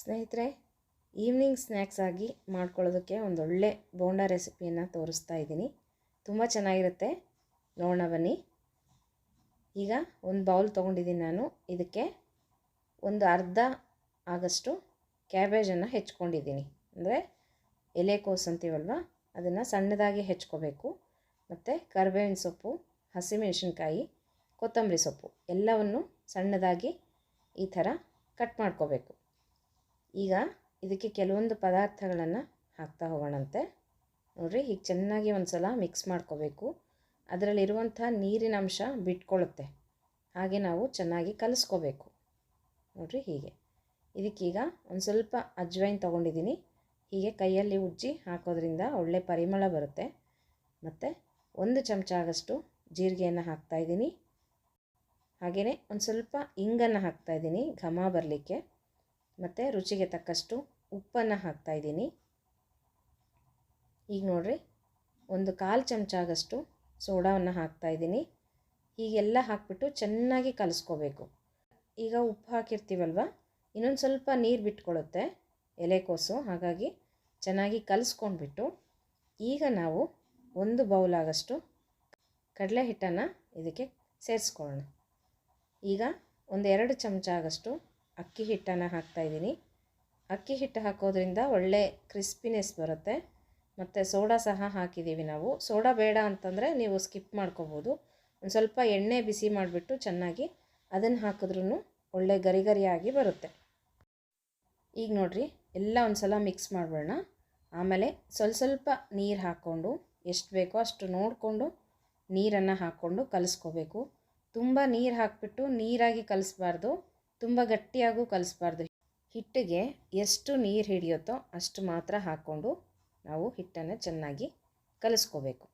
ಸ್ನೇಹಿತರೆ evening snacks ಆಗಿ ಮಾಡ್ಕೊಳ್ಳೋದಕ್ಕೆ ಒಂದೊಳ್ಳೆ ಬೋಂಡಾ ರೆಸಿಪಿಯನ್ನು ತೋರಿಸ್ತಾ ಇದ್ದೀನಿ. ತುಂಬ ಚೆನ್ನಾಗಿರುತ್ತೆ. ನೋಡೋಣ ಬನ್ನಿ. ಈಗ ಒಂದು ಬೌಲ್ ತೊಗೊಂಡಿದ್ದೀನಿ ನಾನು. ಇದಕ್ಕೆ ಒಂದು ಅರ್ಧ ಆಗಷ್ಟು ಕ್ಯಾಬೇಜನ್ನು ಹೆಚ್ಕೊಂಡಿದ್ದೀನಿ. ಅಂದರೆ ಎಲೆಕೋಸು ಅಂತೀವಲ್ವ? ಅದನ್ನು ಸಣ್ಣದಾಗಿ ಹೆಚ್ಕೋಬೇಕು. ಮತ್ತು ಕರಿಬೇವಿನ ಸೊಪ್ಪು, ಹಸಿಮೆಣಸಿನ್ಕಾಯಿ, ಕೊತ್ತಂಬರಿ ಸೊಪ್ಪು ಎಲ್ಲವನ್ನು ಸಣ್ಣದಾಗಿ ಈ ಥರ ಕಟ್ ಮಾಡ್ಕೋಬೇಕು. ಈಗ ಇದಕ್ಕೆ ಕೆಲವೊಂದು ಪದಾರ್ಥಗಳನ್ನು ಹಾಕ್ತಾ ಹೋಗೋಣಂತೆ. ನೋಡಿರಿ, ಹೀಗೆ ಚೆನ್ನಾಗಿ ಒಂದು ಸಲ ಮಿಕ್ಸ್ ಮಾಡ್ಕೋಬೇಕು. ಅದರಲ್ಲಿರುವಂಥ ನೀರಿನ ಅಂಶ ಬಿಟ್ಕೊಳ್ಳುತ್ತೆ ಹಾಗೆ ನಾವು ಚೆನ್ನಾಗಿ ಕಲಿಸ್ಕೋಬೇಕು. ನೋಡಿರಿ, ಹೀಗೆ. ಇದಕ್ಕೀಗ ಒಂದು ಸ್ವಲ್ಪ ಅಜ್ವೈನ್ ತೊಗೊಂಡಿದ್ದೀನಿ. ಹೀಗೆ ಕೈಯಲ್ಲಿ ಉಜ್ಜಿ ಹಾಕೋದ್ರಿಂದ ಒಳ್ಳೆ ಪರಿಮಳ ಬರುತ್ತೆ. ಮತ್ತು ಒಂದು ಚಮಚ ಆಗಷ್ಟು ಜೀರಿಗೆಯನ್ನು ಹಾಕ್ತಾಯಿದ್ದೀನಿ ಹಾಗೆಯೇ ಒಂದು ಸ್ವಲ್ಪ ಇಂಗನ್ನು ಹಾಕ್ತಾಯಿದ್ದೀನಿ ಘಮ ಬರಲಿಕ್ಕೆ. ಮತ್ತು ರುಚಿಗೆ ತಕ್ಕಷ್ಟು ಉಪ್ಪನ್ನು ಹಾಕ್ತಾಯಿದ್ದೀನಿ ಈಗ ನೋಡಿರಿ, ಒಂದು ಕಾಲು ಚಮಚ ಆಗಷ್ಟು ಸೋಡಾವನ್ನು ಹಾಕ್ತಾಯಿದ್ದೀನಿ ಹೀಗೆಲ್ಲ ಹಾಕ್ಬಿಟ್ಟು ಚೆನ್ನಾಗಿ ಕಲಿಸ್ಕೋಬೇಕು. ಈಗ ಉಪ್ಪು ಹಾಕಿರ್ತೀವಲ್ವ, ಇನ್ನೊಂದು ಸ್ವಲ್ಪ ನೀರು ಬಿಟ್ಕೊಳ್ಳುತ್ತೆ ಎಲೆಕೋಸು ಹಾಗಾಗಿ ಚೆನ್ನಾಗಿ ಕಲಸ್ಕೊಂಡ್ಬಿಟ್ಟು ಈಗ ನಾವು ಒಂದು ಬೌಲ್ ಆಗಷ್ಟು ಕಡಲೆ ಹಿಟ್ಟನ್ನು ಇದಕ್ಕೆ ಸೇರಿಸ್ಕೊಳ್ಳೋಣ. ಈಗ ಒಂದು ಎರಡು ಚಮಚ ಆಗಷ್ಟು ಅಕ್ಕಿ ಹಿಟ್ಟನ್ನು ಹಾಕ್ತಾಯಿದ್ದೀನಿ ಅಕ್ಕಿ ಹಿಟ್ಟು ಹಾಕೋದ್ರಿಂದ ಒಳ್ಳೆ ಕ್ರಿಸ್ಪಿನೆಸ್ ಬರುತ್ತೆ. ಮತ್ತು ಸೋಡಾ ಸಹ ಹಾಕಿದ್ದೀವಿ ನಾವು. ಸೋಡಾ ಬೇಡ ಅಂತಂದರೆ ನೀವು ಸ್ಕಿಪ್ ಮಾಡ್ಕೋಬೋದು. ಒಂದು ಸ್ವಲ್ಪ ಎಣ್ಣೆ ಬಿಸಿ ಮಾಡಿಬಿಟ್ಟು ಚೆನ್ನಾಗಿ ಅದನ್ನು ಹಾಕಿದ್ರೂ ಒಳ್ಳೆ ಗರಿ ಗರಿಯಾಗಿ ಬರುತ್ತೆ. ಈಗ ನೋಡಿರಿ, ಎಲ್ಲ ಒಂದು ಸಲ ಮಿಕ್ಸ್ ಮಾಡಿಬಿಡೋಣ ಆಮೇಲೆ ಸ್ವಲ್ಪ ಸ್ವಲ್ಪ ನೀರು ಹಾಕ್ಕೊಂಡು ಎಷ್ಟು ಬೇಕೋ ಅಷ್ಟು ನೋಡಿಕೊಂಡು ನೀರನ್ನು ಹಾಕ್ಕೊಂಡು ಕಲಿಸ್ಕೋಬೇಕು. ತುಂಬ ನೀರು ಹಾಕಿಬಿಟ್ಟು ನೀರಾಗಿ ಕಲಿಸ್ಬಾರ್ದು. ತುಂಬ ಗಟ್ಟಿಯಾಗೂ ಕಲಿಸ್ಬಾರ್ದು. ಹಿಟ್ಟಿಗೆ ಎಷ್ಟು ನೀರು ಹಿಡಿಯುತ್ತೋ ಅಷ್ಟು ಮಾತ್ರ ಹಾಕ್ಕೊಂಡು ನಾವು ಹಿಟ್ಟನ್ನು ಚೆನ್ನಾಗಿ ಕಲಿಸ್ಕೋಬೇಕು.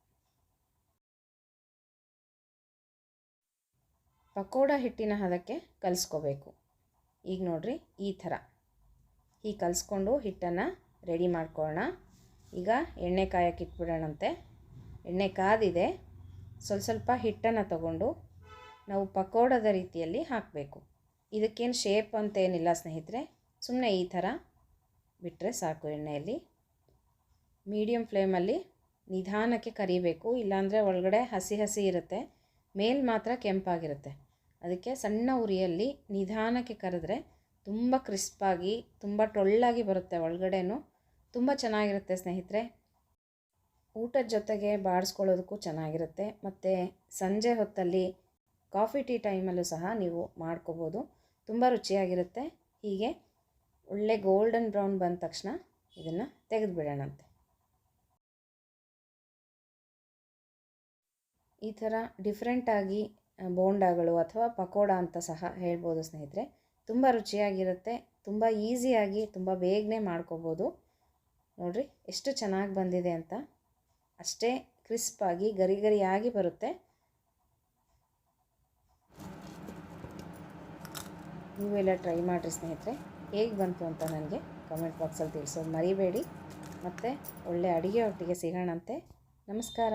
ಪಕೋಡ ಹಿಟ್ಟಿನ ಹದಕ್ಕೆ ಕಲಿಸ್ಕೋಬೇಕು. ಈಗ ನೋಡ್ರಿ ಈ ಥರ. ಹೀಗೆ ಕಲಿಸ್ಕೊಂಡು ಹಿಟ್ಟನ್ನು ರೆಡಿ ಮಾಡ್ಕೊಳ್ಳೋಣ ಈಗ ಎಣ್ಣೆ ಕಾಯಕ್ಕೆ ಇಟ್ಬಿಡೋಣಂತೆ. ಎಣ್ಣೆ ಕಾದಿದೆ. ಸ್ವಲ್ಪ ಸ್ವಲ್ಪ ಹಿಟ್ಟನ್ನು ತಗೊಂಡು ನಾವು ಪಕೋಡದ ರೀತಿಯಲ್ಲಿ ಹಾಕಬೇಕು. ಇದಕ್ಕೇನು ಶೇಪ್ ಅಂತ ಏನಿಲ್ಲ ಸ್ನೇಹಿತರೆ. ಸುಮ್ಮನೆ ಈ ಥರ ಬಿಟ್ಟರೆ ಸಾಕು ಎಣ್ಣೆಯಲ್ಲಿ. ಮೀಡಿಯಮ್ ಫ್ಲೇಮಲ್ಲಿ ನಿಧಾನಕ್ಕೆ ಕರಿಬೇಕು, ಇಲ್ಲಾಂದರೆ ಒಳಗಡೆ ಹಸಿ ಹಸಿ ಇರುತ್ತೆ. ಮೇಲ್ ಮಾತ್ರ ಕೆಂಪಾಗಿರುತ್ತೆ. ಅದಕ್ಕೆ ಸಣ್ಣ ಉರಿಯಲ್ಲಿ ನಿಧಾನಕ್ಕೆ ಕರೆದ್ರೆ ತುಂಬ ಕ್ರಿಸ್ಪಾಗಿ, ತುಂಬ ಟೊಳ್ಳಾಗಿ ಬರುತ್ತೆ ಒಳಗಡೆನೂ. ತುಂಬ ಚೆನ್ನಾಗಿರುತ್ತೆ ಸ್ನೇಹಿತರೆ. ಊಟದ ಜೊತೆಗೆ ಬಾಡಿಸ್ಕೊಳ್ಳೋದಕ್ಕೂ ಚೆನ್ನಾಗಿರುತ್ತೆ. ಮತ್ತು ಸಂಜೆ ಹೊತ್ತಲ್ಲಿ ಕಾಫಿ ಟೀ ಟೈಮಲ್ಲೂ ಸಹ ನೀವು ಮಾಡ್ಕೋಬೋದು. ತುಂಬ ರುಚಿಯಾಗಿರುತ್ತೆ. ಹೀಗೆ ಒಳ್ಳೆ ಗೋಲ್ಡನ್ ಬ್ರೌನ್ ಬಂದ ತಕ್ಷಣ ಇದನ್ನು ತೆಗೆದುಬಿಡೋಣಂತೆ. ಈ ಥರ ಡಿಫ್ರೆಂಟಾಗಿ ಬೋಂಡಾಗಳು ಅಥವಾ ಪಕೋಡ ಅಂತ ಸಹ ಹೇಳ್ಬೋದು ಸ್ನೇಹಿತರೆ. ತುಂಬ ರುಚಿಯಾಗಿರುತ್ತೆ, ತುಂಬ ಈಸಿಯಾಗಿ ತುಂಬ ಬೇಗನೆ ಮಾಡ್ಕೋಬೋದು. ನೋಡಿರಿ, ಎಷ್ಟು ಚೆನ್ನಾಗಿ ಬಂದಿದೆ ಅಂತ. ಅಷ್ಟೇ ಕ್ರಿಸ್ಪಾಗಿ ಗರಿ ಗರಿಯಾಗಿ ಬರುತ್ತೆ. ನೀವೆಲ್ಲ ಟ್ರೈ ಮಾಡಿರಿ ಸ್ನೇಹಿತರೆ. ಹೇಗೆ ಬಂತು ಅಂತ ನನಗೆ ಕಮೆಂಟ್ ಬಾಕ್ಸಲ್ಲಿ ತಿಳಿಸೋದು ಮರಿಬೇಡಿ. ಮತ್ತು ಒಳ್ಳೆ ಅಡುಗೆ ಒಟ್ಟಿಗೆ ಸಿಗೋಣಂತೆ. ನಮಸ್ಕಾರ.